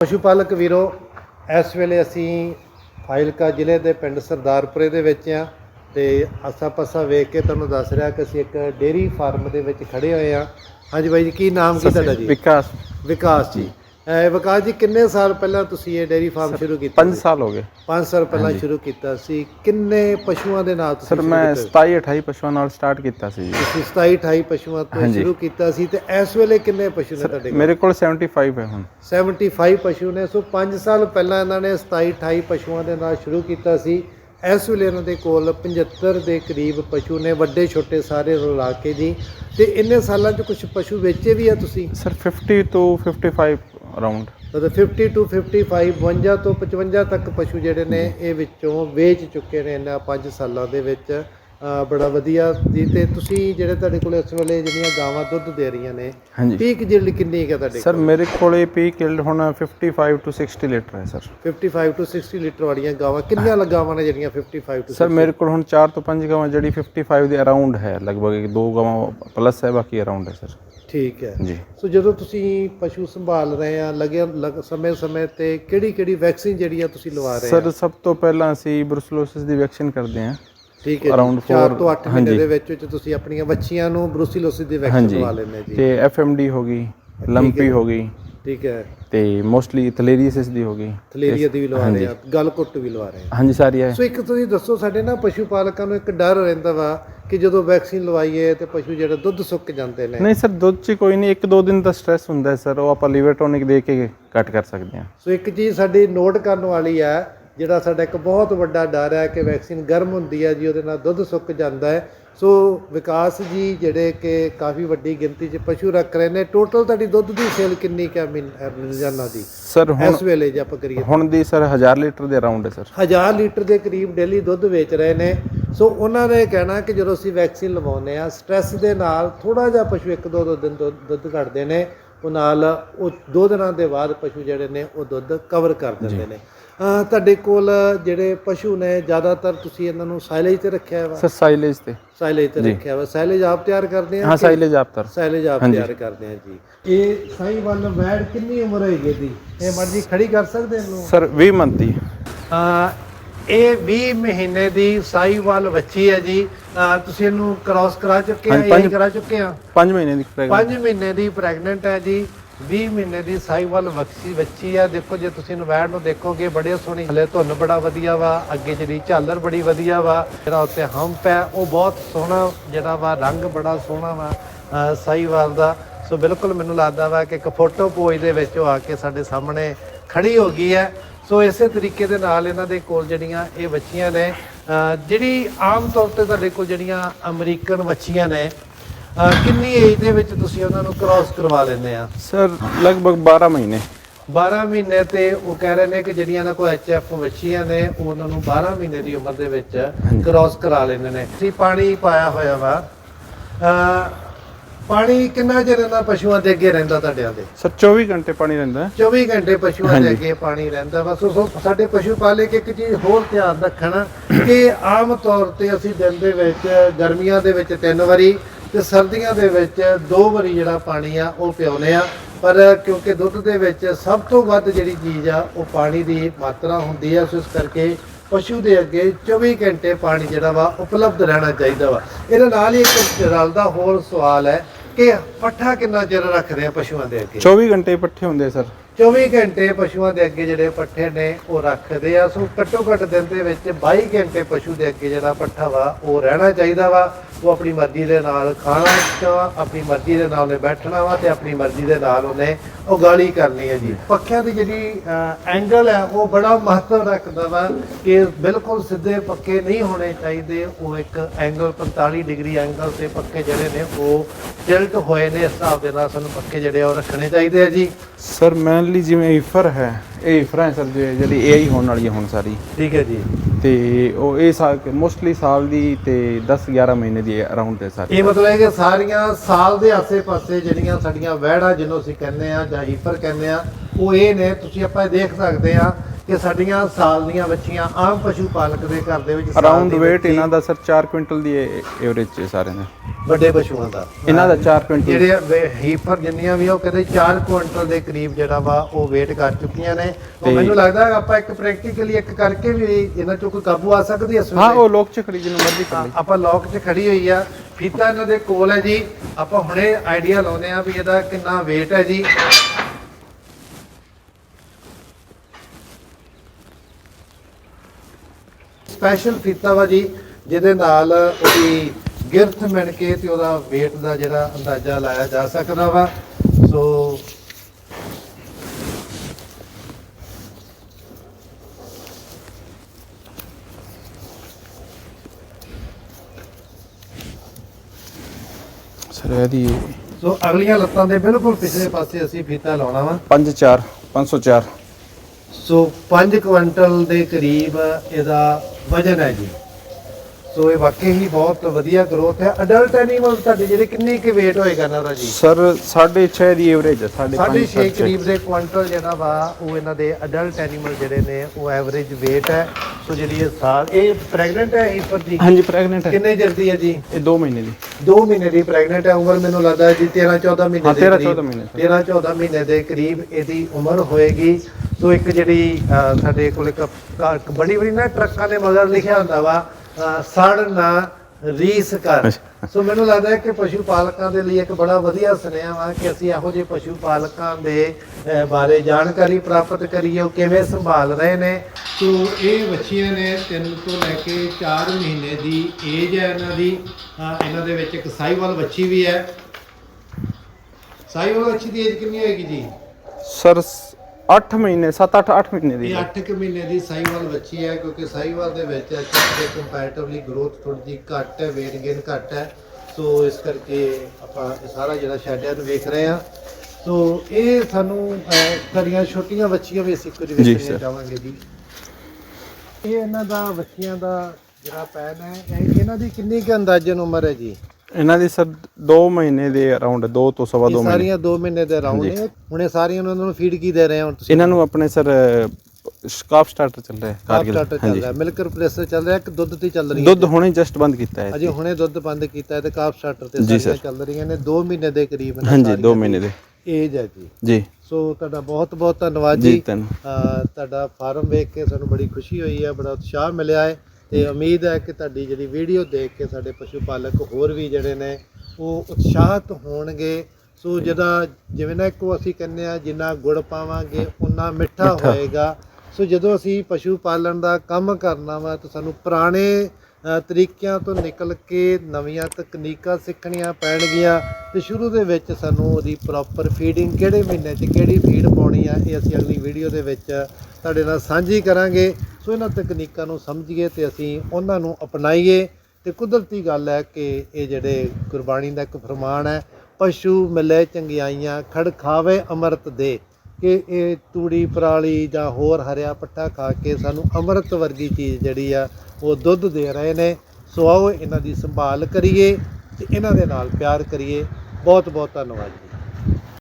ਪਸ਼ੂ ਪਾਲਕ ਵੀਰੋ ਇਸ ਵੇਲੇ ਅਸੀਂ ਫਾਜ਼ਿਲਕਾ ਜ਼ਿਲ੍ਹੇ ਦੇ ਪਿੰਡ ਸਰਦਾਰਪੁਰੇ ਦੇ ਵਿੱਚ ਆ ਤੇ ਆਸਾ ਪਾਸਾ ਵੇਖ ਕੇ ਤੁਹਾਨੂੰ ਦੱਸ ਰਿਹਾ ਕਿ ਅਸੀਂ ਇੱਕ ਡੇਅਰੀ ਫਾਰਮ ਦੇ ਵਿੱਚ ਖੜੇ ਹੋਏ ਆ ਹਾਂਜੀ ਬਾਈ ਜੀ ਕੀ ਨਾਮ ਕੀ ਤੁਹਾਡਾ ਜੀ? ਵਿਕਾਸ। ਵਿਕਾਸ ਜੀ। ਵਿਕਾਸ ਜੀ ਕਿੰਨੇ ਸਾਲ ਪਹਿਲਾਂ ਤੁਸੀਂ ਇਹ ਡੇਅਰੀ ਫਾਰਮ ਸ਼ੁਰੂ ਕੀਤਾ 5 ਸਾਲ ਹੋ ਗਏ। 5 ਸਾਲ ਪਹਿਲਾਂ ਸ਼ੁਰੂ ਕੀਤਾ ਸੀ। ਕਿੰਨੇ ਪਸ਼ੂਆਂ ਦੇ ਨਾਲ ਤੁਸੀਂ ਸਰ ਮੈਂ ਕੀਤਾ? 27 28 ਪਸ਼ੂਆਂ ਨਾਲ ਸਟਾਰਟ ਕੀਤਾ ਸੀ ਜੀ। ਤੁਸੀਂ 27 28 ਪਸ਼ੂਆਂ ਤੋਂ। ਸ਼ੁਰੂ ਕੀਤਾ ਸੀ ਤੇ ਇਸ ਵੇਲੇ ਕਿੰਨੇ ਪਸ਼ੂ ਨੇ ਤੁਹਾਡੇ ਕੋਲ? ਮੇਰੇ ਕੋਲ 75 ਹੈ ਹੁਣ। 75 ਪਸ਼ੂ ਨੇ। ਸੋ 5 ਸਾਲ ਪਹਿਲਾਂ ਇਹਨਾਂ ਨੇ 27 28 ਪਸ਼ੂਆਂ ਦੇ ਨਾਲ ਸ਼ੁਰੂ ਕੀਤਾ ਸੀ। ਇਸ ਵੇਲੇ ਇਹਨਾਂ ਦੇ ਕੋਲ 75 ਦੇ ਕਰੀਬ ਪਸ਼ੂ ਨੇ ਵੱਡੇ ਛੋਟੇ ਸਾਰੇ ਰਲਾ ਕੇ ਜੀ। ਤੇ ਇੰਨੇ ਸਾਲਾਂ 'ਚ ਕੁਝ ਪਸ਼ੂ ਵੇਚੇ ਵੀ ਆ ਤੁਸੀਂ? ਸਰ 50 ਤੋਂ 55 ਅਰਾਊਂਡ ਮਤਲਬ 50 ਟੂ 55 52 ਤੋਂ 55 ਤੱਕ ਪਸ਼ੂ ਜਿਹੜੇ ਨੇ ਇਹ ਵਿੱਚੋਂ ਵੇਚ ਚੁੱਕੇ ਨੇ ਇਹਨਾਂ 5 ਸਾਲਾਂ ਦੇ ਵਿੱਚ। ਬੜਾ ਵਧੀਆ ਜੀ ਤੇ ਤੁਸੀਂ ਜਿਹੜੇ ਤੁਹਾਡੇ ਕੋਲ ਇਸ ਵੇਲੇ ਜਿਹੜੀਆਂ ਗਾਵਾਂ ਦੁੱਧ ਦੇ ਰਹੀਆਂ ਨੇ ਪੀਕ ਜਿਹੜੀ ਕਿੰਨੀ ਹੈ ਤੁਹਾਡੇ ਸਰ ਮੇਰੇ ਕੋਲੇ ਪੀ ਕਿਲਡ ਹੁਣ 55 ਤੋਂ 60 ਲੀਟਰ ਹੈ ਸਰ 55 ਟੂ 60 ਲੀਟਰ ਵਾਲੀਆਂ ਗਾਵਾਂ ਕਿੰਨੀਆਂ ਲਗਾਵਾਂ ਨੇ ਜਿਹੜੀਆਂ 55 ਟੂ ਸਰ ਮੇਰੇ ਕੋਲ ਹੁਣ 4 ਤੋਂ 5 ਗਾਵਾਂ ਜਿਹੜੀ 55 ਦੇ ਅਰਾਊਂਡ ਹੈ ਲਗਭਗ ਦੋ ਗਾਵਾਂ ਪਲੱਸ ਹੈ ਬਾਕੀ ਅਰਾਊਂਡ ਹੈ ਸਰ ਠੀਕ ਹੈ। ਜੀ। ਸੋ ਜਦੋਂ ਤੁਸੀਂ ਪਸ਼ੂ ਸੰਭਾਲ ਰਹੇ ਆ ਲਗੇ ਸਮੇਂ-ਸਮੇਂ ਤੇ ਕਿਹੜੀ-ਕਿਹੜੀ ਵੈਕਸੀਨ ਜਿਹੜੀ ਆ ਤੁਸੀਂ ਲਵਾ ਰਹੇ ਆ? ਸਰ ਸਭ ਤੋਂ ਪਹਿਲਾਂ ਅਸੀਂ ਬਰੂਸਲੋਸਿਸ ਦੀ ਵੈਕਸੀਨ ਕਰਦੇ ਹਾਂ। ਠੀਕ ਹੈ around 4 four- ਤੋਂ 8 ਮਹੀਨੇ। ਦੇ ਵਿੱਚ ਵਿੱਚ ਤੁਸੀਂ ਆਪਣੀਆਂ ਬੱਚੀਆਂ ਨੂੰ ਬਰੂਸੀਲੋਸਿਸ ਦੀ ਵੈਕਸੀਨ ਲਵਾ ਲੈਂਦੇ ਜੀ। ਤੇ ਐਫਐਮਡੀ ਹੋ ਗਈ ਲੰਪੀ ਹੋ ਗਈ। ਠੀਕ ਹੈ। ਤੇ ਮੋਸਟਲੀ ਥਲੇਰੀਅਸਿਸ ਦੀ ਹੋ ਗਈ। ਥਲੇਰੀਆ ਦੀ ਵੀ ਲਵਾ ਰਹੇ ਆ ਗਲ ਘੁੱਟ ਵੀ ਲਵਾ ਰਹੇ ਆ। ਹਾਂਜੀ ਸਾਰੀ ਹੈ। ਸੋ ਇੱਕ ਤੁਸੀਂ ਦੱਸੋ ਸਾਡੇ ਨਾ ਪਸ਼ੂ ਪਾਲਕਾਂ ਨੂੰ ਇੱਕ ਡਰ ਰਹਿੰਦਾ ਵਾ ਕਿ ਜਦੋਂ ਵੈਕਸੀਨ ਲਵਾਈਏ ਤੇ ਪਸ਼ੂ ਜਿਹੜਾ ਦੁੱਧ ਸੁੱਕ ਜਾਂਦੇ ਨੇ। ਨਹੀਂ ਸਰ ਦੁੱਧ 'ਚ ਕੋਈ ਨਹੀਂ ਇੱਕ ਦੋ ਦਿਨ ਦਾ ਸਟ੍ਰੈਸ ਹੁੰਦਾ ਹੈ ਸਰ ਉਹ ਆਪਾਂ ਲੀਵਰ ਟੋਨਿਕ ਦੇ ਕੇ ਘੱਟ ਕਰ ਸਕਦੇ ਹਾਂ। ਸੋ ਇੱਕ ਚੀਜ਼ ਸਾਡੀ ਨੋਟ ਕਰਨ ਵਾਲੀ ਹੈ ਜਿਹੜਾ ਸਾਡਾ ਇੱਕ ਬਹੁਤ ਵੱਡਾ ਡਰ ਹੈ ਕਿ ਵੈਕਸੀਨ ਗਰਮ ਹੁੰਦੀ ਹੈ ਜੀ ਉਹਦੇ ਨਾਲ ਦੁੱਧ ਸੁੱਕ ਜਾਂਦਾ ਹੈ। ਸੋ ਵਿਕਾਸ ਜੀ ਜਿਹੜੇ ਕਿ ਕਾਫੀ ਵੱਡੀ ਗਿਣਤੀ 'ਚ ਪਸ਼ੂ ਰੱਖ ਰਹੇ ਨੇ ਟੋਟਲ ਤੁਹਾਡੀ ਦੁੱਧ ਦੀ ਸੇਲ ਕਿੰਨੀ ਕੁ ਰੋਜ਼ਾਨਾ ਦੀ? ਸਰ ਹੁਣ ਇਸ ਵੇਲੇ ਜੇ ਆਪਾਂ ਕਰੀਏ ਹੁਣ ਦੀ ਸਰ 1000 ਲੀਟਰ ਦੇ ਅਰਾਊਂਡ ਹੈ ਸਰ। 1000 ਲੀਟਰ ਦੇ ਕਰੀਬ ਡੇਲੀ ਦੁੱਧ ਵੇਚ ਰਹੇ ਨੇ। ਸੋ ਉਹਨਾਂ ਨੇ ਕਹਿਣਾ ਕਿ ਜਦੋਂ ਅਸੀਂ ਵੈਕਸੀਨ ਲਵਾਉਂਦੇ ਆ ਸਟ੍ਰੈਸ ਦੇ ਨਾਲ ਥੋੜਾ ਜਿਹਾ ਪਸ਼ੂ ਇੱਕ ਦੋ ਦੋ ਦਿਨ ਦੁੱਧ ਦੁੱਧ ਘਟਦੇ ਨੇ। ਉਹ ਨਾਲ ਉਹ ਦੋ ਦਿਨਾਂ ਦੇ ਬਾਅਦ ਪਸ਼ੂ ਜਿਹੜੇ ਨੇ ਉਹ ਦੁੱਧ ਕਵਰ ਕਰ ਦਿੰਦੇ ਨੇ। ਤੁਹਾਡੇ ਕੋਲ ਜਿਹੜੇ ਪਸ਼ੂ ਨੇ ਜ਼ਿਆਦਾਤਰ ਤੁਸੀਂ ਇਹਨਾਂ ਨੂੰ ਸਾਈਲੇਜ ਤੇ ਰੱਖਿਆ ਵਾ ਸਰ ਸਾਈਲੇਜ ਤੇ। ਸਾਈਲੇਜ ਤੇ ਰੱਖਿਆ ਵਾ ਸਾਈਲੇਜ ਆਪ ਤਿਆਰ ਕਰਦੇ ਆ ਹਾਂ ਸਾਈਲੇਜ ਆਪ ਤਰ ਸਾਈਲੇਜ ਆਪ ਤਿਆਰ ਕਰਦੇ ਆ ਜੀ। ਇਹ ਸਾਈ ਵੱਲ ਵੈੜ ਕਿੰਨੀ ਉਮਰ ਹੋਏਗੀ ਦੀ ਇਹ ਮਰਜ਼ੀ ਖੜੀ ਕਰ ਸਕਦੇ ਇਹਨੂੰ? ਸਰ 20 ਮੰਥ ਦੀ। ਆ ਇਹ 20 ਮਹੀਨੇ ਦੀ ਸਾਈਵਾਲ ਬੱਚੀ ਹੈ ਜੀ। ਤੁਸੀਂ ਇਹਨੂੰ ਕ੍ਰਾਸ ਕਰਾ ਚੁੱਕੇ ਆ ਇਹ ਕਰਾ ਚੁੱਕੇ ਆ? 5 ਮਹੀਨੇ ਦੀ pregnant। 5 ਮਹੀਨੇ ਦੀ ਪ੍ਰੈਗਨੈਂਟ ਹੈ ਜੀ। 20 ਮਹੀਨੇ ਦੀ ਸਾਈਵਾਲ ਬਖਸ਼ੀ ਬੱਚੀ ਆ। ਦੇਖੋ, ਜੇ ਤੁਸੀਂ ਨਵੈੜ ਨੂੰ ਦੇਖੋਗੇ, ਬੜੇ ਸੋਹਣੀ, ਹਲੇ ਧੁੰਨ ਬੜਾ ਵਧੀਆ ਵਾ। ਅੱਗੇ ਜਿਹੜੀ ਝਾਲਰ ਬੜੀ ਵਧੀਆ ਵਾ। ਜਿਹੜਾ ਉੱਤੇ ਹੰਪ ਹੈ, ਉਹ ਬਹੁਤ ਸੋਹਣਾ, ਜਿਹੜਾ ਵਾ, ਰੰਗ ਬੜਾ ਸੋਹਣਾ ਵਾ ਸਾਈਵਾਲ ਦਾ। ਸੋ ਬਿਲਕੁਲ ਮੈਨੂੰ ਲੱਗਦਾ ਵਾ ਕਿ ਇੱਕ ਫੋਟੋ ਪੋਜ ਦੇ ਵਿੱਚ ਉਹ ਆ ਕੇ ਸਾਡੇ ਸਾਹਮਣੇ ਖੜੀ ਹੋ ਗਈ ਹੈ। ਸੋ ਇਸੇ ਤਰੀਕੇ ਦੇ ਨਾਲ ਇਹਨਾਂ ਦੇ ਕੋਲ ਜਿਹੜੀਆਂ ਇਹ ਬੱਚੀਆਂ ਨੇ ਜਿਹੜੀ ਆਮ ਤੌਰ ਤੇ ਤੁਹਾਡੇ ਕੋਲ ਜਿਹੜੀਆਂ ਅਮਰੀਕਨ ਬੱਚੀਆਂ ਨੇ ਕਿੰਨੀ ਏਜ ਦੇ ਵਿੱਚ ਤੁਸੀਂ ਉਹਨਾਂ ਨੂੰ ਕ੍ਰਾਸ ਕਰਵਾ ਲੈਂਦੇ ਆ? ਸਰ ਲਗਭਗ 12 ਮਹੀਨੇ। 12 ਮਹੀਨੇ ਤੇ ਉਹ ਕਹਿ ਰਹੇ ਨੇ ਕਿ ਜਿਹੜੀਆਂ ਇਹਨਾਂ ਕੋਲ ਐਚਐਫ ਬੱਚੀਆਂ ਨੇ ਉਹ ਉਹਨਾਂ ਨੂੰ 12 ਮਹੀਨੇ ਦੀ ਉਮਰ ਦੇ ਵਿੱਚ ਕ੍ਰਾਸ ਕਰਾ ਲੈਂਦੇ ਨੇ। ਅਸੀਂ ਪਾਣੀ ਪਾਇਆ ਹੋਇਆ ਵਾ। ਪਾਣੀ ਕਿੰਨਾ ਚਿਰ ਇਹਨਾਂ ਪਸ਼ੂਆਂ ਦੇ ਅੱਗੇ ਰਹਿੰਦਾ ਤੁਹਾਡਿਆਂ ਦੇ? ਸਰ 24 ਘੰਟੇ ਪਾਣੀ ਰਹਿੰਦਾ। ਹੈ 24 ਘੰਟੇ ਪਸ਼ੂਆਂ ਦੇ। ਅੱਗੇ ਪਾਣੀ ਰਹਿੰਦਾ ਵਾ। ਸੋ ਸੋ ਸਾਡੇ ਪਸ਼ੂ ਪਾਲੇ ਕਿ ਇੱਕ ਚੀਜ਼ ਹੋਰ ਧਿਆਨ ਰੱਖਣ ਕਿ ਆਮ ਤੌਰ ਤੇ ਅਸੀਂ ਦਿਨ ਦੇ ਵਿੱਚ ਗਰਮੀਆਂ ਦੇ ਵਿੱਚ ਤਿੰਨ ਵਾਰੀ ਤੇ ਸਰਦੀਆਂ ਦੇ ਵਿੱਚ ਦੋ ਵਾਰੀ ਜਿਹੜਾ ਪਾਣੀ ਆ, ਉਹ ਪਿਆਉਨੇ ਆ। ਪਰ ਕਿਉਂਕਿ ਦੁੱਧ ਦੇ ਵਿੱਚ ਸਭ ਤੋਂ ਵੱਧ ਜਿਹੜੀ ਚੀਜ਼ ਆ, ਉਹ ਪਾਣੀ ਦੀ ਮਾਤਰਾ ਹੁੰਦੀ ਆ। ਸੋ ਇਸ ਕਰਕੇ ਪਸ਼ੂ ਦੇ ਅੱਗੇ 24 ਘੰਟੇ ਪਾਣੀ ਜਿਹੜਾ ਵਾ, ਉਪਲਬਧ ਰਹਿਣਾ ਚਾਹੀਦਾ ਵਾ। ਇਹਦੇ ਨਾਲ ਹੀ ਇੱਕ ਰਲਦਾ ਹੋਰ ਸਵਾਲ ਹੈ ਕਿ ਪੱਠਾ ਕਿੰਨਾ ਚਿਰ ਰੱਖਦੇ ਆ ਪਸ਼ੂਆਂ ਦੇ ਅੱਗੇ? 24 ਘੰਟੇ ਪੱਠੇ ਹੁੰਦੇ ਸਰ। 24 ਘੰਟੇ ਪਸ਼ੂਆਂ ਦੇ ਅੱਗੇ ਜਿਹੜੇ ਪੱਠੇ ਨੇ, ਉਹ ਰੱਖਦੇ ਆ। ਸੋ ਘੱਟੋ ਘੱਟ ਦਿਨ ਦੇ ਵਿੱਚ 22 ਘੰਟੇ ਪਸ਼ੂ ਦੇ ਅੱਗੇ ਜਿਹੜਾ ਪੱਠਾ ਵਾ, ਉਹ ਰਹਿਣਾ ਚਾਹੀਦਾ ਵਾ। ਉਹ ਆਪਣੀ ਮਰਜ਼ੀ ਦੇ ਨਾਲ ਖਾਣਾ ਵਾ, ਆਪਣੀ ਮਰਜ਼ੀ ਦੇ ਨਾਲ ਉਹਨੇ ਬੈਠਣਾ ਵਾ ਤੇ ਆਪਣੀ ਮਰਜ਼ੀ ਦੇ ਨਾਲ ਉਹਨੇ ਉਗਾਲੀ ਕਰਨੀ ਹੈ ਜੀ। ਪੱਖਿਆਂ ਦੀ ਜਿਹੜੀ ਐਂਗਲ ਹੈ, ਉਹ ਬੜਾ ਮਹੱਤਵ ਰੱਖਦਾ ਵਾ ਕਿ ਬਿਲਕੁਲ ਸਿੱਧੇ ਪੱਕੇ ਨਹੀਂ ਹੋਣੇ ਚਾਹੀਦੇ। ਉਹ ਇੱਕ ਐਂਗਲ 45 ਡਿਗਰੀ ਐਂਗਲ ਤੇ ਪੱਕੇ ਜਿਹੜੇ ਨੇ, ਉਹ ਟਿਲਟ ਹੋਏ ਨੇ। ਇਸ ਹਿਸਾਬ ਦੇ ਨਾਲ ਸਾਨੂੰ ਪੱਕੇ ਜਿਹੜੇ ਆ, ਉਹ ਰੱਖਣੇ ਚਾਹੀਦੇ ਆ ਜੀ। ਸਰ ਮੈਂ ਮੈਨਲੀ ਜਿਵੇਂ ਈਫਰ ਹੈ ਇਹ ਈਫਰ ਹੈ ਸਰ ਜੋ ਜਿਹੜੀ ਏਆਈ ਹੋਣ ਵਾਲੀ ਹੈ ਹੁਣ ਸਾਰੀ। ਠੀਕ ਹੈ ਜੀ। ਤੇ ਉਹ ਇਹ ਸਾਲ ਮੋਸਟਲੀ ਸਾਲ ਦੀ ਤੇ 10 11 ਮਹੀਨੇ ਦੀ ਅਰਾਊਂਡ ਹੈ ਸਾਰੀ। ਇਹ ਮਤਲਬ ਹੈ ਕਿ ਸਾਰੀਆਂ ਸਾਲ ਦੇ ਆਸੇ-ਪਾਸੇ ਜਿਹੜੀਆਂ ਸਾਡੀਆਂ ਵਹਿੜਾਂ ਜਿਹਨੂੰ ਅਸੀਂ ਕਹਿੰਦੇ ਆ ਜਾਂ ਹੀਫਰ ਕਹਿੰਦੇ ਆ ਉਹ ਇਹ ਨੇ ਤੁਸੀਂ ਆਪਾਂ ਦੇਖ ਸਕਦੇ ਆ ਕਿ ਸਾਡੀਆਂ ਸਾਲ ਦੀਆਂ ਬੱਚੀਆਂ ਆਮ ਪਸ਼ੂ ਪਾਲਕ ਦੇ ਘਰ ਦੇ ਵਿੱਚ ਅਰਾਊਂਡ weight ਇਹਨਾਂ ਦਾ ਸਰ 4 ਕੁਇੰਟਲ ਦੀ ਐਵਰੇਜ ਹੈ ਸਾਰਿਆਂ ਦਾ। ਵੱਡੇ ਪਸ਼ੂਆਂ ਦਾ। ਇਹਨਾਂ ਦਾ 4 ਕੁਇੰਟਲ ਜਿਹੜੇ ਹੀਫਰ ਜਿੰਨੀਆਂ ਵੀ ਉਹ ਕਹਿੰਦੇ 4 ਕੁਇੰਟਲ ਦੇ ਕਰੀਬ ਜਿਹੜਾ ਵਾ ਉਹ weight ਕਰ ਚੁੱਕੀਆਂ ਨੇ। ਤੇ- ਮੈਨੂੰ ਲੱਗਦਾ ਆਪਾਂ ਇੱਕ ਪ੍ਰੈਕਟੀਕਲੀ ਇੱਕ ਕਰਕੇ ਵੀ ਇਹਨਾਂ ਚੋਂ ਕੋਈ ਕਾਬੂ ਆ ਸਕਦੀ ਹੈ ਹਾਂ? ਉਹ ਲੋਕ ਚ ਖੜੀ ਜਿਹਨੂੰ ਮਰਜ਼ੀ ਕਰ ਲਈ ਆਪਾਂ ਲੋਕ 'ਚ ਖੜੀ ਹੋਈ ਆ। ਫੀਤਾ ਇਹਨਾਂ ਦੇ ਕੋਲ ਹੈ ਜੀ। ਆਪਾਂ ਹੁਣੇ ਆਈਡੀਆ ਲਾਉਂਦੇ ਆ ਵੀ ਇਹਦਾ ਕਿੰਨਾ weight ਹੈ ਜੀ। ਸਪੈਸ਼ਲ ਫੀਤਾ ਵਾ ਜੀ ਜਿਹਦੇ ਨਾਲ ਉਹਦੀ ਗਿਰਥ ਮਿਣ ਕੇ ਤੇ ਉਹਦਾ weight ਦਾ ਜਿਹੜਾ ਅੰਦਾਜ਼ਾ ਲਾਇਆ ਜਾ ਸਕਦਾ ਵਾ। ਸੋ ਸਰ ਇਹਦੀ ਸੋ ਅਗਲੀਆਂ ਲੱਤਾਂ ਦੇ ਬਿਲਕੁਲ ਪਿਛਲੇ ਪਾਸੇ ਅਸੀਂ ਫੀਤਾ ਲਾਉਣਾ ਵਾ। 5 4 504 ਸੋ 5 ਕੁਇੰਟਲ ਦੇ ਕਰੀਬ ਇਹਦਾ ਵਜਨ ਹੈ ਜੀ। ਸੋ ਇਹ ਵਾਕਈ ਹੀ ਬਹੁਤ ਵਧੀਆ ਗਰੋਥ ਹੈ। ਅਡਲਟ ਐਨੀਮਲ ਤੁਹਾਡੇ ਜਿਹੜੇ ਕਿੰਨੇ ਕੁ weight ਹੋਏਗਾ ਦਾ ਜੀ? ਸਰ 6.5 ਦੀ ਐਵਰੇਜ ਹੈ 5.5 ਸਾਢੇ ਛੇ ਕਰੀਬ ਦੇ ਕੁਇੰਟਲ ਜਿਹੜਾ ਵਾ ਉਹ ਇਹਨਾਂ ਦੇ ਅਡਲਟ ਐਨੀਮਲ ਜਿਹੜੇ ਨੇ ਉਹ ਐਵਰੇਜ weight ਹੈ। ਸੋ ਜਿਹੜੀ ਇਹ ਸਾਲ ਇਹ ਪ੍ਰੈਗਨੈਂਟ ਹੈ ਈਫਰ ਜੀ ਹਾਂਜੀ ਪ੍ਰੈਗਨੈਂਟ ਹੈ। ਕਿੰਨੇ ਚਿਰ ਦੀ ਹੈ ਜੀ? ਇਹ 2 ਮਹੀਨੇ ਦੀ। 2 ਮਹੀਨੇ ਦੀ ਪ੍ਰੈਗਨੈਂਟ ਹੈ ਉਮਰ ਮੈਨੂੰ ਲੱਗਦਾ ਜੀ 13 14 ਮਹੀਨੇ ਦੇ 13 ਕਰੀਬ। 14 ਮਹੀਨੇ, ਸਰ। 13 14 ਮਹੀਨੇ ਦੇ ਕਰੀਬ ਇਹਦੀ ਉਮਰ ਹੋਏਗੀ। ਸੋ ਇੱਕ ਜਿਹੜੀ ਸਾਡੇ ਕੋਲ ਇੱਕ ਬੜੀ ਬੜੀ ਨਾ ਟਰੱਕਾਂ ਦੇ ਮਗਰ ਲਿਖਿਆ ਹੁੰਦਾ ਵਾ ਸੜ ਨਾ ਰੀਸ ਕਰ। ਸੋ ਮੈਨੂੰ ਲੱਗਦਾ ਹੈ ਕਿ ਪਸ਼ੂ ਪਾਲਕਾਂ ਦੇ ਲਈ ਇੱਕ ਬੜਾ ਵਧੀਆ ਸੁਨੇਹਾ ਵਾ ਕਿ ਅਸੀਂ ਇਹੋ ਜਿਹੇ ਪਸ਼ੂ ਪਾਲਕਾਂ ਦੇ ਬਾਰੇ ਜਾਣਕਾਰੀ ਪ੍ਰਾਪਤ ਕਰੀਏ ਉਹ ਕਿਵੇਂ ਸੰਭਾਲ ਰਹੇ ਨੇ। ਸੋ ਇਹ ਬੱਚੀਆਂ ਨੇ 3 ਤੋਂ ਲੈ ਕੇ 4 ਮਹੀਨੇ ਦੀ ਏਜ ਹੈ ਇਹਨਾਂ ਦੀ। ਇਹਨਾਂ ਦੇ ਵਿੱਚ ਇੱਕ ਸਾਈਵਾਲ ਬੱਚੀ ਵੀ ਹੈ। ਸਾਈਵਾਲ ਬੱਚੀ ਦੀ ਏਜ ਕਿੰਨੀ ਹੋਏਗੀ ਜੀ? ਸਰ 8 ਮਹੀਨੇ 7 8 8 ਮਹੀਨੇ ਦੀ ਇਹ ਹੈ। 8 ਕੁ ਮਹੀਨੇ ਦੀ ਸਾਈਵਾਲ ਬੱਚੀ ਹੈ ਕਿਉਂਕਿ ਸਾਈਵਾਲ ਦੇ ਵਿੱਚ ਦੇ ਕੰਪੈਰੀਟਿਵਲੀ ਗਰੋਥ ਥੋੜੀ ਜਿਹੀ ਘੱਟ ਹੈ weight gain ਘੱਟ ਹੈ ਸੋ ਇਸ ਕਰਕੇ ਆਪਾਂ ਇਹ ਸਾਰਾ ਜਿਹੜਾ ਸ਼ੈਡਿਆਂ ਨੂੰ ਵੇਖ ਰਹੇ ਹਾਂ ਸੋ ਇਹ ਸਾਨੂੰ ਸਾਡੀਆਂ ਛੋਟੀਆਂ ਬੱਚੀਆਂ ਵੀ ਅਸੀਂ ਕੁਝ ਵੇਖਣੀਆਂ। ਚਾਹਾਂਗੇ ਜੀ ਇਹ ਇਹਨਾਂ ਦਾ ਬੱਚੀਆਂ ਦਾ ਜਿਹੜਾ ਪੈਨ ਹੈ ਇਹ- ਇਹਨਾਂ ਦੀ ਕਿੰਨੀ ਕੁ ਅੰਦਾਜ਼ਨ ਉਮਰ ਹੈ ਜੀ ਇਹਨਾਂ ਦੀ ਸਰ 2 ਮਹੀਨੇ ਦੇ ਅਰਾਊਂਡ 2 ਤੋਂ ਸਵਾ 2 ਇਹ ਮਹੀਨੇ। ਸਾਰੀਆਂ 2 ਮਹੀਨੇ ਦੇ ਹਾਂਜੀ। ਨੇ। ਹੁਣੇ ਸਾਰੀਆਂ ਨੂੰ ਇਹਨਾਂ ਨੂੰ ਫੀਡ ਕੀ ਦੇ ਰਹੇ ਹੋ ਤੁਸੀਂ? ਇਹਨਾਂ ਨੂੰ ਆਪਣੇ ਸਰ ਸਕਾਫ ਸਟਾਰਟਰ ਚੱਲ ਰਿਹਾ ਹੈ ਕਾਰਗਿਲ। ਸਟਾਰਟਰ ਚੱਲ ਰਿਹਾ ਮਿਲਕ ਰਿਪਲੇਸਰ ਚੱਲ ਰਿਹਾ ਕਿ ਦੁੱਧ ਤੇ ਚੱਲ ਰਹੀ ਹੈ ਦੁੱਧ ਹੁਣੇ ਜਸਟ ਬੰਦ ਕੀਤਾ ਹੈ ਅਜੇ ਹੁਣੇ ਦੁੱਧ ਬੰਦ ਕੀਤਾ ਹੈ ਤੇ ਕਾਫ ਸਟਾਰਟਰ ਤੇ ਸਾਰੀਆਂ ਸਰ। ਚੱਲ ਰਹੀਆਂ ਨੇ। 2 ਮਹੀਨੇ ਦੇ ਕਰੀਬ ਨੇ ਹਾਂਜੀ 2 ਮਹੀਨੇ ਦੇ। ਏਜ ਹੈ ਜੀ। ਜੀ। ਸੋ ਤੁਹਾਡਾ ਬਹੁਤ ਬਹੁਤ ਧੰਨਵਾਦ ਜੀ ਤੁਹਾਡਾ ਫਾਰਮ ਵੇਖ ਕੇ ਸਾਨੂੰ ਬੜੀ ਖੁਸ਼ੀ ਹੋਈ ਹੈ ਬੜਾ ਉਤਸ਼ਾਹ ਮਿਲਿਆ ਹੈ। ਤੇ ਉਮੀਦ ਹੈ ਕਿ ਤੁਹਾਡੀ ਜਿਹੜੀ ਵੀਡੀਓ ਦੇਖ ਕੇ ਸਾਡੇ ਪਸ਼ੂ ਪਾਲਕ ਹੋਰ ਵੀ ਜਿਹੜੇ ਨੇ ਉਹ ਉਤਸ਼ਾਹਤ ਹੋਣਗੇ। ਸੋ ਜਿਹਦਾ ਜਿਵੇਂ ਨਾ ਇੱਕੋ ਅਸੀਂ ਕਹਿੰਦੇ ਆ ਜਿੰਨਾ ਗੁੜ ਪਾਵਾਂਗੇ ਉਨਾ ਮਿੱਠਾ। ਹੋਏਗਾ। ਸੋ ਜਦੋਂ ਅਸੀਂ ਪਸ਼ੂ ਪਾਲਣ ਦਾ ਕੰਮ ਕਰਨਾ ਵਾ ਤਾਂ ਸਾਨੂੰ ਪੁਰਾਣੇ ਤਰੀਕਿਆਂ ਤੋਂ ਨਿਕਲ ਕੇ ਨਵੀਆਂ ਤਕਨੀਕਾਂ ਸਿੱਖਣੀਆਂ ਪੈਣਗੀਆਂ ਤੇ ਸ਼ੁਰੂ ਦੇ ਵਿੱਚ ਸਾਨੂੰ ਉਹਦੀ ਪ੍ਰੋਪਰ ਫੀਡਿੰਗ ਕਿਹੜੇ ਮਹੀਨੇ 'ਚ ਕਿਹੜੀ ਫੀਡ ਪਾਉਣੀ ਆ ਇਹ ਅਸੀਂ ਅਗਲੀ ਵੀਡੀਓ ਦੇ ਵਿੱਚ ਤੁਹਾਡੇ ਨਾਲ ਸਾਂਝੀ ਕਰਾਂਗੇ। ਸੋ ਇਹਨਾਂ ਤਕਨੀਕਾਂ ਨੂੰ ਸਮਝੀਏ ਤੇ ਅਸੀਂ ਉਹਨਾਂ ਨੂੰ ਅਪਣਾਈਏ। ਤੇ ਕੁਦਰਤੀ ਗੱਲ ਹੈ ਕਿ ਇਹ ਜਿਹੜੇ ਗੁਰਬਾਣੀ ਦਾ ਇੱਕ ਫਰਮਾਨ ਹੈ, ਪਸ਼ੂ ਮਿਲੇ ਚੰਗਿਆਈਆਂ, ਖੜ ਖਾਵੇ ਅੰਮ੍ਰਿਤ ਦੇ। ਕਿ ਇਹ ਤੂੜੀ, ਪਰਾਲੀ ਜਾਂ ਹੋਰ ਹਰਿਆ ਪੱਠਾ ਖਾ ਕੇ ਸਾਨੂੰ ਅੰਮ੍ਰਿਤ ਵਰਗੀ ਚੀਜ਼ ਜਿਹੜੀ ਆ, ਉਹ ਦੁੱਧ ਦੇ ਰਹੇ ਨੇ। ਸੋ ਆਓ ਇਹਨਾਂ ਦੀ ਸੰਭਾਲ ਕਰੀਏ ਤੇ ਇਹਨਾਂ ਦੇ ਨਾਲ ਪਿਆਰ ਕਰੀਏ। ਬਹੁਤ ਬਹੁਤ ਧੰਨਵਾਦ ਜੀ।